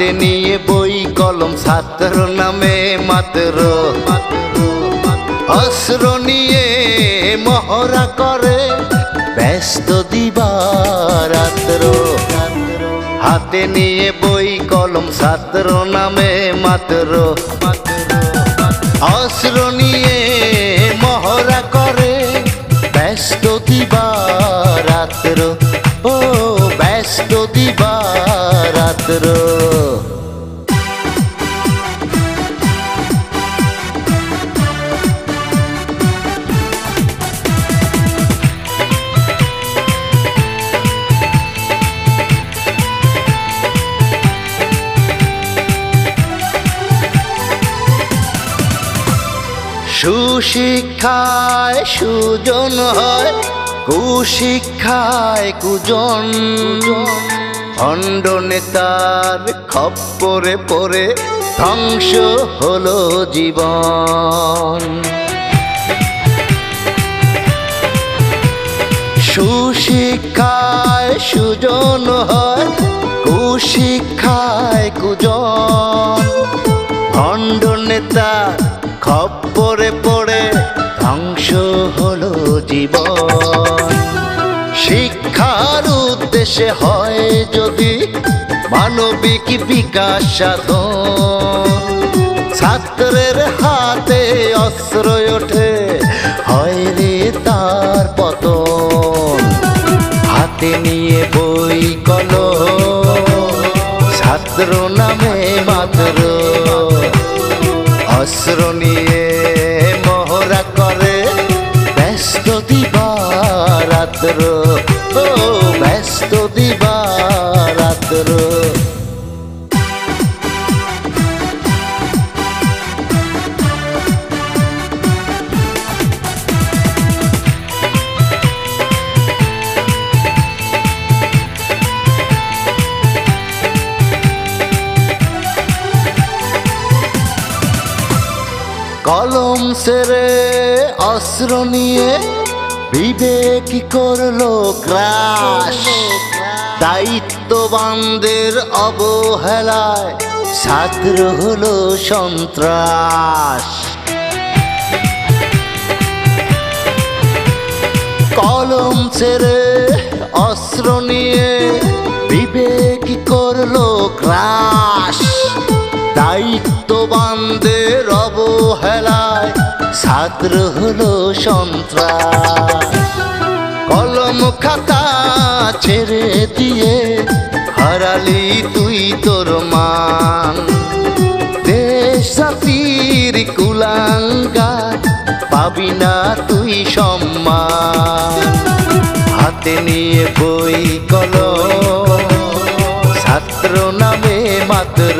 হাতে নিয়ে বই, কলম, ছাত্র নামে মাত্র। অস্ত্র নিয়ে মহড়া করে ব্যস্ত দিবারাত্র। হাতে নিয়ে বই, কলম, ছাত্র নামে মাত্র। অস্ত্র নিয়ে মহড়া করে ব্যস্ত দিবারাত্র। ও দিবারাত্র সুশিক্ষায় সুজন হয় কুশিক্ষায় কুজন। ভণ্ড নেতার খপ্পরে পড়ে ধ্বংস হলো জীবন। সুশিক্ষায় সুজন হয়, কুশিক্ষায় কুজন। ভণ্ড নেতা খপ্পরে পড়ে ধ্বংস হলো জীবন। উদ্দেশ্যে হয় যদি মানবিক বিকাশ সাধন। ছাত্রের হাতে অস্ত্র ওঠে, হয় রে তার পতন। হাতে নিয়ে বই কল, ছাত্র নামে মাত্র। অস্ত্র নিয়ে মহড়া করে, ব্যস্ত দিবারাত্র। ও কলম সেরে অস্ত্র নিয়ে বিবেক করল গ্রাস দায়িত্ববানদের অবহেলায় ছাত্র হলো সন্ত্রাস। কলম ছেড়ে অস্ত্র নিয়ে বিবেক করল ক্রাশ। দায়িত্ববানদের অবহেলায় ছাত্র হলো সন্ত্রাস। কলম খাতা তুই তোর মান দেশ জাতির কুলাঙ্গা পাবি না তুই সম্মান। হাতে নিয়ে বই কল ছাত্র নামে মাত্র